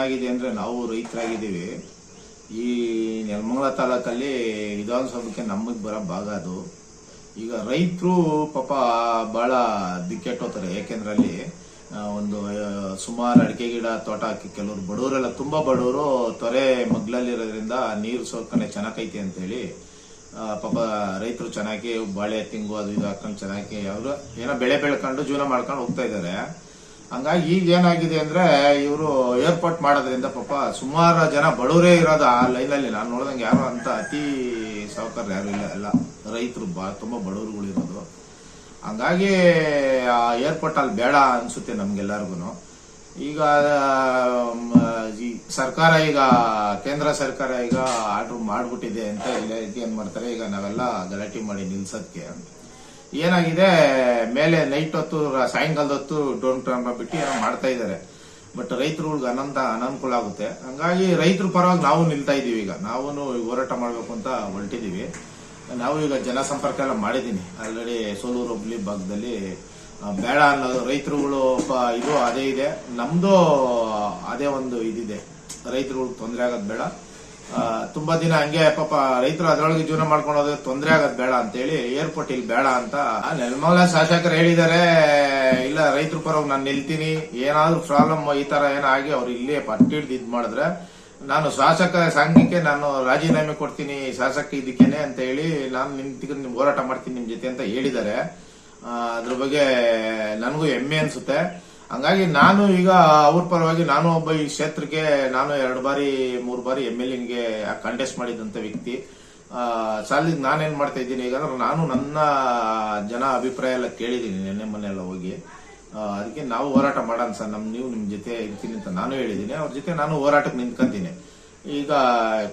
ಏನಾಗಿದೆ ಅಂದರೆ ನಾವು ರೈತರಾಗಿದ್ದೀವಿ. ಈ ನೆಲಮಂಗಲ ತಾಲೂಕಲ್ಲಿ ವಿಧಾನಸೌಧಕ್ಕೆ ನಮಗೆ ಬರೋ ಭಾಗ ಅದು. ಈಗ ರೈತರು ಪಾಪ ಭಾಳ ದಿಕ್ಕೆಟ್ಟೋತಾರೆ. ಯಾಕೆಂದ್ರೆ ಅಲ್ಲಿ ಒಂದು ಸುಮಾರು ಅಡಿಕೆ ಗಿಡ ತೋಟ ಹಾಕಿ ಕೆಲವರು ಬಡವರೆಲ್ಲ ತುಂಬ ಬಡವರು, ತೊರೆ ಮಗ್ಲಲ್ಲಿರೋದ್ರಿಂದ ನೀರು ಸೋಕನೆ ಚೆನ್ನಾಗೈತೆ ಅಂತೇಳಿ ಪಾಪ ರೈತರು ಚೆನ್ನಾಗಿ ಬಾಳೆ ತೆಂಗು ಅದು ಇದು ಹಾಕೊಂಡು ಚೆನ್ನಾಗಿ ಅವರು ಏನೋ ಬೆಳೆ ಬೆಳ್ಕೊಂಡು ಜೀವನ ಮಾಡ್ಕೊಂಡು ಹೋಗ್ತಾ ಇದ್ದಾರೆ. ಹಂಗಾಗಿ ಈಗ ಏನಾಗಿದೆ ಅಂದ್ರೆ ಇವರು ಏರ್ಪೋರ್ಟ್ ಮಾಡೋದ್ರಿಂದ ಪಾಪ ಸುಮಾರು ಜನ ಬಡವರೇ ಇರೋದು ಆ ಲೈನಲ್ಲಿ. ನಾನು ನೋಡಿದಂಗೆ ಯಾರು ಅಂತ ಅತಿ ಸಾವುಕಾರ ಯಾರು ಇಲ್ಲ. ಎಲ್ಲ ರೈತರು ಬಾ, ತುಂಬಾ ಬಡವರುಗಳು ಇರೋದು. ಹಂಗಾಗಿ ಆ ಏರ್ಪೋರ್ಟ್ ಅಲ್ಲಿ ಬೇಡ ಅನ್ಸುತ್ತೆ ನಮ್ಗೆಲ್ಲರಿಗೂ ಈಗ ಸರ್ಕಾರ ಈಗ, ಕೇಂದ್ರ ಸರ್ಕಾರ ಈಗ ಆರ್ಡರ್ ಮಾಡ್ಬಿಟ್ಟಿದೆ ಅಂತ ಏನ್ ಮಾಡ್ತಾರೆ? ಈಗ ನಾವೆಲ್ಲ ಗಲಾಟೆ ಮಾಡಿ ನಿಲ್ಸೋದಕ್ಕೆ ಏನಾಗಿದೆ? ಮೇಲೆ ನೈಟ್ ಹೊತ್ತು ಸಾಯಂಕಾಲದ ಹೊತ್ತು ಡೋನ್ ಕ್ಯಾಮ್ರಾ ಬಿಟ್ಟು ಏನೋ ಮಾಡ್ತಾ ಇದ್ದಾರೆ. ಬಟ್ ರೈತರುಗಳಿಗೆ ಅನಂತ, ಅನನುಕೂಲ ಆಗುತ್ತೆ. ಹಂಗಾಗಿ ರೈತರ ಪರವಾಗಿ ನಾವು ನಿಲ್ತಾ ಇದೀವಿ ಈಗ. ನಾವು ಹೋರಾಟ ಮಾಡಬೇಕು ಅಂತ ಹೊರಟಿದೀವಿ ನಾವು ಈಗ ಜನಸಂಪರ್ಕ ಎಲ್ಲ ಮಾಡಿದ್ದೀನಿ. ಆಲ್ರೆಡಿ ಸೋಲೂರು ಹುಬ್ಳಿ ಭಾಗದಲ್ಲಿ ಬೇಡ ಅನ್ನೋದು ರೈತರುಗಳು ಇದು ಅದೇ ಇದೆ. ನಮ್ದು ಅದೇ ಒಂದು ಇದಿದೆ. ರೈತರುಗಳಿಗೆ ತೊಂದರೆ ಆಗೋದು ಬೇಡ. ತುಂಬಾ ದಿನ ಹಂಗೆ ಪಾಪ ರೈತರು ಅದರೊಳಗೆ ಜೀವನ ಮಾಡ್ಕೊಂಡು ಹೋದ್ರೆ ತೊಂದರೆ ಆಗೋದು ಬೇಡ ಅಂತೇಳಿ ಏರ್ಪೋರ್ಟ್ ಇಲ್ಲಿ ಬೇಡ ಅಂತ ಆ, ನೆಲಮಂಗಲ ಶಾಸಕರು ಹೇಳಿದಾರೆ ಇಲ್ಲ ರೈತರ ಪರವಾಗಿ ನಾನು ನಿಲ್ತೀನಿ ಏನಾದ್ರೂ ಪ್ರಾಬ್ಲಮ್ ಈ ತರ ಏನಾಗಿ ಅವ್ರು ಇಲ್ಲೇ ಹಿಡ್ದು ಇದ್ ಮಾಡಿದ್ರೆ. ನಾನು ಶಾಸಕ ಸಂಘಕ್ಕೆ ನಾನು ರಾಜೀನಾಮೆ ಕೊಡ್ತೀನಿ ಶಾಸಕ ಇದಕ್ಕೇನೆ ಅಂತ ಹೇಳಿ ನಾನು ನಿಮ್ ಹೋರಾಟ ಮಾಡ್ತೀನಿ ನಿಮ್ ಜೊತೆ ಅಂತ ಹೇಳಿದ್ದಾರೆ ಅದ್ರ ಬಗ್ಗೆ ನನಗೂ ಹೆಮ್ಮೆ ಅನ್ಸುತ್ತೆ. ಹಂಗಾಗಿ ನಾನು ಈಗ ಅವ್ರ ಪರವಾಗಿ ನಾನು ಒಬ್ಬ ಈ ಕ್ಷೇತ್ರಕ್ಕೆ ನಾನು ಎರಡು ಬಾರಿ ಮೂರು ಬಾರಿ ಎಂ ಎಲ್ ಎನ್ಗೆ ಕಂಟೆಸ್ಟ್ ಮಾಡಿದಂತ ವ್ಯಕ್ತಿ. ಆ, ಸಾಲಿಗೆ ನಾನೇನ್ ಮಾಡ್ತಾ ಇದ್ದೀನಿ ಈಗ ಅಂದ್ರೆ ನಾನು ನನ್ನ ಜನ ಅಭಿಪ್ರಾಯ ಎಲ್ಲ ಕೇಳಿದ್ದೀನಿ ನಿನ್ನೆ ಮೊನ್ನೆ ಎಲ್ಲ ಹೋಗಿ. ಅದಕ್ಕೆ ನಾವು ಹೋರಾಟ ಮಾಡೋಣ ಸರ್. ನಮ್ ನೀವು ನಿಮ್ ಜೊತೆ ಇರ್ತೀನಿ ಅಂತ ನಾನು ಹೇಳಿದ್ದೀನಿ. ಅವ್ರ ಜೊತೆ ನಾನು ಹೋರಾಟಕ್ಕೆ ನಿಂತ್ಕೊಂತೀನಿ. ಈಗ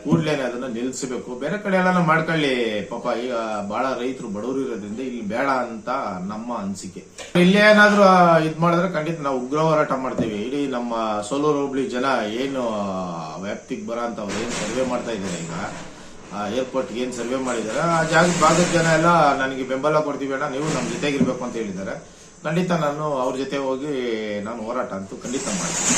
ಕೂಡ್ಲೇನೆ ಅದನ್ನ ನಿಲ್ಸಬೇಕು. ಬೇರೆ ಕಡೆ ಎಲ್ಲ ಮಾಡ್ಕೊಳ್ಳಿ. ಪಾಪ ಈಗ ಬಹಳ ರೈತರು ಬಡವರು ಇರೋದ್ರಿಂದ ಇಲ್ಲಿ ಬೇಡ ಅಂತ ನಮ್ಮ ಅನಿಸಿಕೆ. ಇಲ್ಲಿ ಏನಾದ್ರೂ ಇದ್ ಮಾಡಿದ್ರೆ ಖಂಡಿತ ನಾವು ಉಗ್ರ ಹೋರಾಟ ಮಾಡ್ತೀವಿ. ಇಡೀ ನಮ್ಮ ಸೋಲೂರು ಹುಬ್ಳಿ ಜನ ಏನು ವ್ಯಾಪ್ತಿಗೆ ಬರ ಅಂತ ಅವ್ರು ಏನ್ ಸರ್ವೆ ಮಾಡ್ತಾ ಇದ್ದಾರೆ ಈಗ? ಏರ್ಪೋರ್ಟ್ ಏನ್ ಸರ್ವೆ ಮಾಡಿದ್ದಾರೆ? ಆ ಜಾಗ ಭಾಗದ ಜನ ಎಲ್ಲ ನನಗೆ ಬೆಂಬಲ ಕೊಡ್ತೀವಿ ಅಣ್ಣ. ನೀವು ನಮ್ಮ ಜೊತೆಗಿರ್ಬೇಕು ಅಂತ ಹೇಳಿದ್ದಾರೆ. ಖಂಡಿತ ನಾನು ಅವ್ರ ಜೊತೆ ಹೋಗಿ ನಾನು ಹೋರಾಟ ಅಂತೂ ಖಂಡಿತ ಮಾಡ್ತೀನಿ.